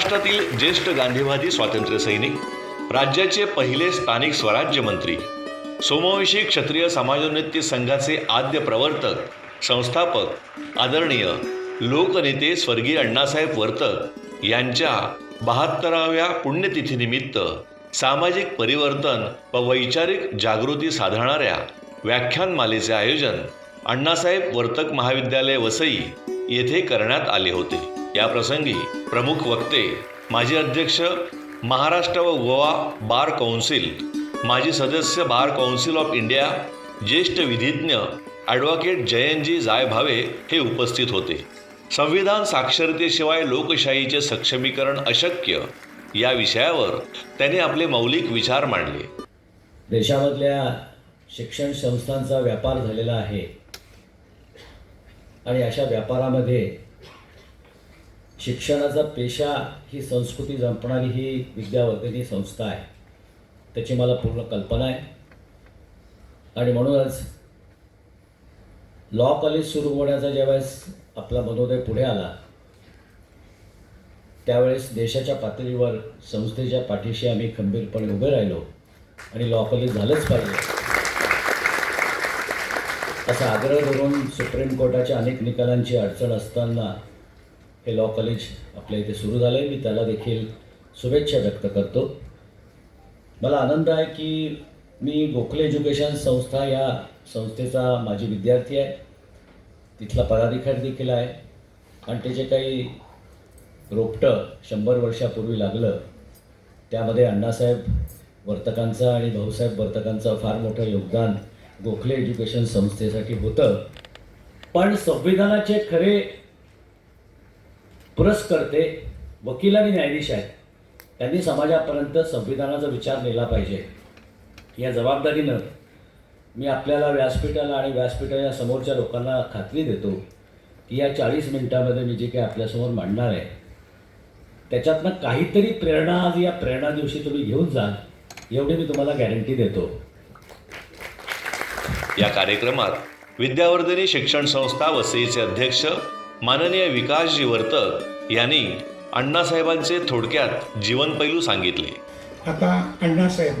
महाराष्ट्रातील ज्येष्ठ गांधीवादी स्वातंत्र्य सैनिक राज्याचे पहिले स्थानिक स्वराज्य मंत्री सोमवंशी क्षत्रिय समाजोन्नती संघाचे आद्य प्रवर्तक संस्थापक आदरणीय लोकनेते स्वर्गीय अण्णासाहेब वर्तक यांच्या बहात्तराव्या पुण्यतिथीनिमित्त सामाजिक परिवर्तन व वैचारिक जागृती साधणाऱ्या व्याख्यानमालेचे आयोजन अण्णासाहेब वर्तक महाविद्यालय वसई येथे करण्यात आले होते. या प्रसंगी प्रमुख वक्ते माजी अध्यक्ष महाराष्ट्र व गोवा बार कौन्सिल माजी सदस्य बार कौन्सिल ऑफ इंडिया ज्येष्ठ विधिज्ञ ॲडव्होकेट जयंतजी जायभावे हे उपस्थित होते. संविधान साक्षरतेशिवाय लोकशाहीचे सक्षमीकरण अशक्य या विषयावर त्यांनी आपले मौलिक विचार मांडले. देशामधल्या शिक्षण संस्थांचा व्यापार झालेला आहे. आणि अशा व्यापारामध्ये शिक्षणाचा पेशा ही संस्कृती जपणारी ही विद्यावर्धिनी संस्था आहे. त्याची मला पूर्ण कल्पना आहे. आणि म्हणूनच लॉ कॉलेज सुरू होण्याचा ज्यावेळेस आपला मनोदय पुढे आला त्यावेळेस देशाच्या पातळीवर संस्थेच्या पाठीशी आम्ही खंबीरपणे उभे राहिलो आणि लॉ कॉलेज झालंच पाहिजे. असा आग्रह धरून सुप्रीम कोर्टाच्या अनेक निकालांची अडचण असताना हे लॉ कॉलेज आपल्या इथे सुरू झालं आहे मी त्याला देखील शुभेच्छा व्यक्त करतो. मला आनंद आहे की मी गोखले एज्युकेशन संस्था या संस्थेचा माझी विद्यार्थी आहे. तिथला पदाधिकारी देखील आहे. आणि ते जे काही रोपटं शंभर वर्षापूर्वी लागलं त्यामध्ये अण्णासाहेब वर्तकांचं आणि भाऊसाहेब वर्तकांचं फार मोठं योगदान गोखले एज्युकेशन संस्थेसाठी होतं. पण संविधानाचे खरे पुरस्कर्ते वकील आणि न्यायाधीश आहेत. त्यांनी समाजापर्यंत संविधानाचा विचार नेला पाहिजे. या जबाबदारीनं मी आपल्याला व्यासपीठाला आणि व्यासपीठाच्या समोरच्या लोकांना खात्री देतो की या चाळीस मिनिटामध्ये मी जे काही आपल्यासमोर मांडणार आहे त्याच्यातनं काहीतरी प्रेरणा आज या प्रेरणा दिवशी तुम्ही घेऊन जाल एवढी मी तुम्हाला गॅरंटी देतो. या कार्यक्रमात विद्यावर्धिनी शिक्षण संस्था वसईचे अध्यक्ष माननीय विकासजी वर्तक यांनी अण्णासाहेबांचे थोडक्यात जीवनपैलू सांगितले. आता अण्णासाहेब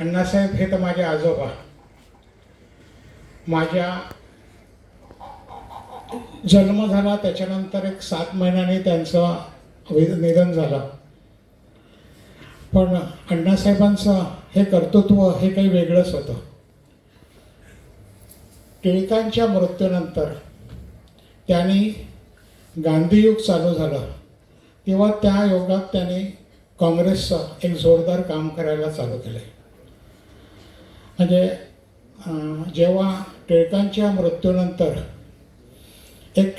अण्णासाहेब हे तर माझे आजोबा. माझ्या जन्म झाला त्याच्यानंतर एक सात महिन्याने त्यांचं निधन झालं. पण अण्णासाहेबांचं हे कर्तृत्व हे काही वेगळंच होतं. टिळकांच्या मृत्यूनंतर त्यांनी गांधीयुग चालू झालं तेव्हा त्या युगात त्यांनी काँग्रेसचं एक जोरदार काम करायला चालू केलं म्हणजे जेव्हा टिळकांच्या मृत्यूनंतर एक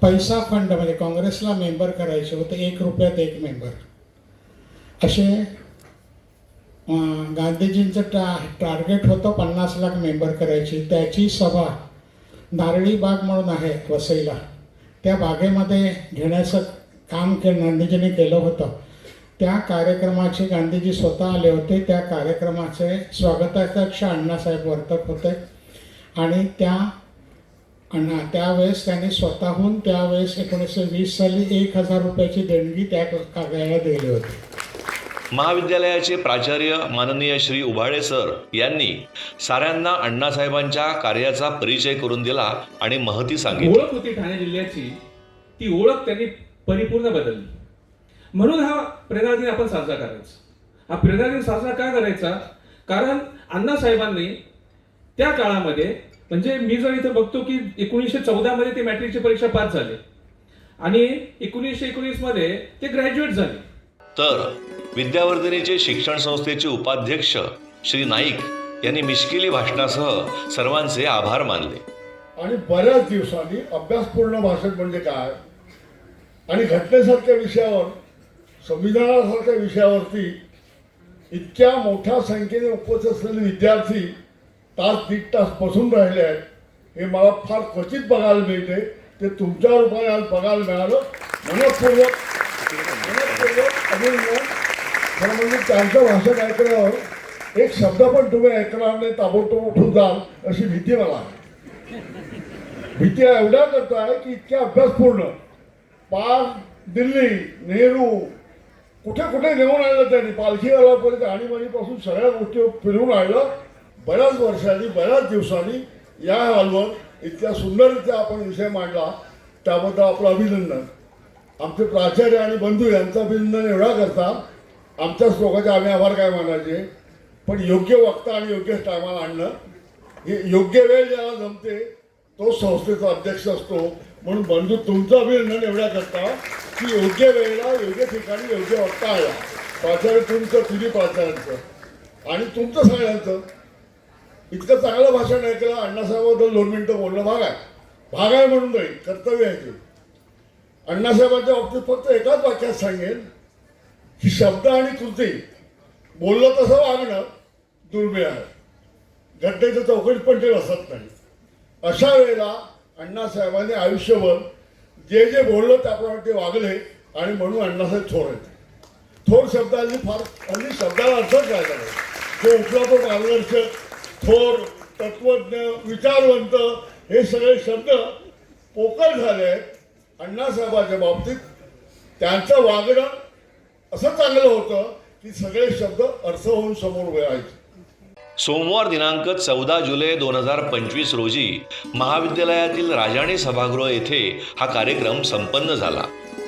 पैसा फंड म्हणजे काँग्रेसला मेंबर करायचे होते एक रुपयात एक मेंबर असे गांधीजींचं टा टार्गेट होतं पन्नास लाख मेंबर करायची. त्याची सभा नारळी बाग म्हणून आहे वसईला. त्या बागेमध्ये घेण्याचं काम के गांधीजींनी केलं होतं. त्या कार्यक्रमाचे गांधीजी स्वतः आले होते. त्या कार्यक्रमाचे स्वागताध्यक्ष अण्णासाहेब वर्तक होते. आणि त्या अण्णा त्यावेळेस त्यांनी स्वतःहून त्यावेळेस एकोणीसशे वीस साली एक हजार रुपयाची देणगी त्या कार्याला दिली होती. महाविद्यालयाचे प्राचार्य माननीय श्री उभाळे सर यांनी साऱ्यांना अण्णासाहेबांच्या कार्याचा परिचय करून दिला आणि महती सांगितली. ओळख होती ठाणे जिल्ह्याची. ती ओळख त्यांनी परिपूर्ण बदलली. म्हणून हा प्रेरणा दिन आपण साजरा करायचा. हा प्रेरणा दिन साजरा का करायचा? कारण अण्णासाहेबांनी त्या काळामध्ये म्हणजे मी जर इथं बघतो की एकोणीसशे चौदा मध्ये ते मॅट्रिकची परीक्षा पास झाले. आणि एकोणीसशे एकोणीसमध्ये ते ग्रॅज्युएट झाले. तर विद्यावर्धिनीचे शिक्षण संस्थेचे उपाध्यक्ष श्री नाईक यांनी मिश्किली भाषणासह सर्वांचे आभार मानले. आणि बऱ्याच दिवसांनी अभ्यासपूर्ण भाषण म्हणजे काय? आणि घटनेसारख्या विषयावर संविधानासारख्या विषयावरती इतक्या मोठ्या संख्येने उपस्थित असलेले विद्यार्थी तास दीड तास बसून राहिले आहेत हे मला फार क्वचित बघायला मिळते. ते तुमच्या रूपाने आज बघायला मिळालं. मनपूर्वक मनपूर्वक अभिनंदन. खरं म्हणजे त्यांचं भाषण ऐकल्यावर एक शब्द पण तुम्ही ऐकणार नाही ताबडतोब उठून जाल अशी भीती मला आहे. भीती एवढ्या करताय की इतक्या अभ्यासपूर्ण. पार दिल्ली नेहरू कुठे कुठे नेऊन आणलं त्यांनी? पालखी आल्यापर्यंत आणीबाणीपासून सगळ्या गोष्टी फिरवून आणलं. बऱ्याच वर्षांनी बऱ्याच दिवसांनी या हॉलवर इतक्या सुंदररित्या आपण विषय मांडला. त्याबद्दल आपलं अभिनंदन. आमचे प्राचार्य आणि बंधू यांचं अभिनंदन एवढा करता. आमच्या श्लोकाचे आम्ही आभार काय मानायचे? पण योग्य वक्ता आणि योग्य टायमाला आणणं हे योग्य वेळ ज्याला जमते तो संस्थेचा अध्यक्ष असतो. म्हणून बंधू तुमचं अभिनंदन एवढ्या करता की योग्य वेळेला योग्य ठिकाणी योग्य वक्ता आला. प्राचार्य तुमचं तुझी प्राचार्यांचं आणि तुमचं सगळ्यांचं. इतकं चांगलं भाषण ऐकलं अण्णासाहेबाबद्दल दोन मिनटं बोलणं भाग आहे. भाग आहे म्हणून नाही कर्तव्य आहे ते. अण्णासाहेबांच्या बाबतीत फक्त एकाच वाक्यात सांगेन ही शब्द आणि कृती बोललं तसं वागणं दुर्मिळ आहे. घटनेचं चौकट पण ते बसत नाही. अशा वेळेला अण्णासाहेबांनी आयुष्यभर जे जे बोललं त्याप्रमाणे ते वागले आणि म्हणून अण्णासाहेब थोर आहेत. थोर शब्दांनी फार हल्ली शब्दाला अर्थच काय करायचा ते उठला तो मार्गदर्शक थोर तत्वज्ञ विचारवंत हे सगळे शब्द पोकळ झाले आहेत अण्णासाहेबाच्या बाबतीत. त्यांचं वागणं असं चांगलं होतं की सगळे शब्द अर्थ होऊन समोर उभे राहायचे. सोमवार दिनांक चौदा जुलै दोन हजार पंचवीस रोजी महाविद्यालयातील राजाणी सभागृह येथे हा कार्यक्रम संपन्न झाला.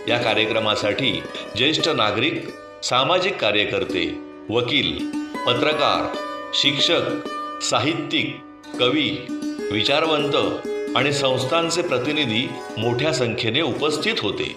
या कार्यक्रमासाठी ज्येष्ठ नागरिक सामाजिक कार्यकर्ते वकील पत्रकार शिक्षक साहित्यिक कवी विचारवंत आणि संस्थांचे प्रतिनिधी मोठ्या संख्येने उपस्थित होते.